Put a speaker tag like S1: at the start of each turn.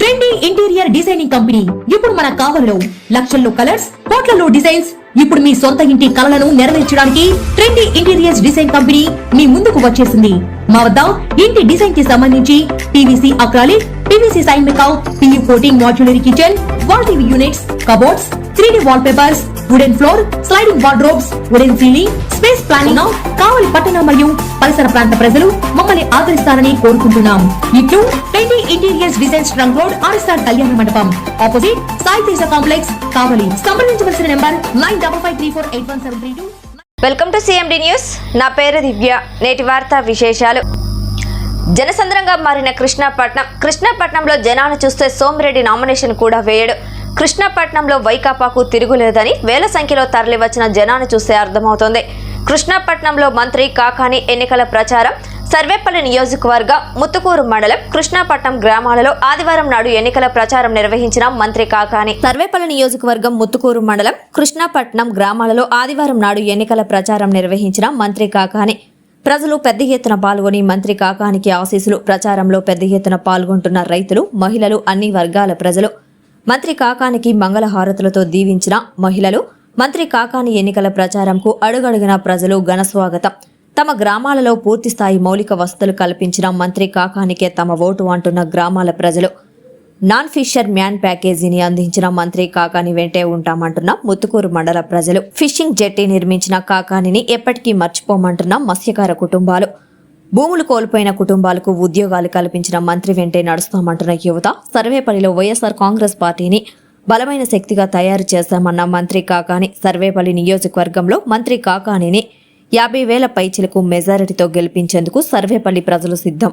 S1: Trendy interior designing company. ఇప్పుడు మన కావలిలో లక్షల్లో కలర్స్ కోట్లలో డిజైన్స్. ఇప్పుడు మీ సొంత ఇంటి కలలను నెరవేర్చడానికి ట్రెండీ ఇంటీరియర్స్ డిజైన్ కంపెనీ మీ ముందుకు వచ్చేసింది. మా వద్ద ఇంటి డిజైన్కి సంబంధించి PVC acrylic PVC sunmica PU coating modular kitchen wall TV units cupboards three D wall papers wooden floor sliding wardrobes wooden ceiling space planning Kavali పట్టణ మరియు పరిసర ప్రాంత ప్రజలు మమ్మల్ని ఆదరిస్తారని కోరుకుంటున్నాం. ఇట్లు twenty interiors designs trunk road RSR Kalyana Mandapam. Opposite Sai Teja complex Kavali. సంప్రదించవలసిన number nine double five three four eight one seven three two.
S2: Welcome to CMD news నా పేరు దివ్య. నేటి వార్తా విశేషాలు. జనసంద్రంగా మారిన కృష్ణాపట్నం కృష్ణాపట్నంలో జనాలు చూస్తే సోమిరెడ్డి నామినేషన్ కూడా వేయడు. కృష్ణాపట్నంలో వైకాపాకు తిరుగులేదని వేల సంఖ్యలో తరలివచ్చిన జనాన్ని చూస్తే అర్థమవుతోంది. కృష్ణాపట్నంలో మంత్రి కాకాని ఎన్నికల ప్రచారం సర్వేపల్లి నియోజకవర్గ ముత్తుకూరు మండలం కృష్ణాపట్నం గ్రామాలలో ఆదివారం నాడు ఎన్నికల ప్రచారం నిర్వహించిన మంత్రి కాకాని. సర్వేపల్లి నియోజకవర్గం ముత్తుకూరు మండలం కృష్ణాపట్నం గ్రామాలలో ఆదివారం నాడు ఎన్నికల ప్రచారం నిర్వహించిన మంత్రి కాకాని. ప్రజలు పెద్ద ఎత్తున పాల్గొని మంత్రి కాకానికి ఆశీస్సులు ప్రచారంలో పెద్ద ఎత్తున పాల్గొంటున్న రైతులు మహిళలు అన్ని వర్గాల ప్రజలు. మంత్రి కాకానికి మంగళహారతులతో దీవించిన మహిళలు మంత్రి కాకాని ఎన్నికల ప్రచారంకు అడుగడుగున ప్రజలు ఘనస్వాగతం తమ గ్రామాలలో పూర్తిస్థాయి మౌలిక వసతులు కల్పించిన మంత్రి కాకానికే తమ ఓటు అంటున్న గ్రామాల ప్రజలు. నాన్ ఫిషర్ మ్యాన్ ప్యాకేజీని అందించిన మంత్రి కాకాని వెంటే ఉంటామంటున్న ముత్తుకూరు మండల ప్రజలు. ఫిషింగ్ జెట్టి నిర్మించిన కాకానిని ఎప్పటికీ మర్చిపోమంటున్న మత్స్యకార కుటుంబాలు. భూములు కోల్పోయిన కుటుంబాలకు ఉద్యోగాలు కల్పించిన మంత్రి వెంటే నడుస్తామంటున్న యువత సర్వేపల్లిలో వైఎస్ఆర్ కాంగ్రెస్ పార్టీని బలమైన శక్తిగా తయారు చేశామన్న మంత్రి కాకాని సర్వేపల్లి నియోజకవర్గంలో మంత్రి కాకానిని యాభై వేల పైచిలకు మెజారిటీతో గెలిపించేందుకు సర్వేపల్లి ప్రజలు సిద్ధం.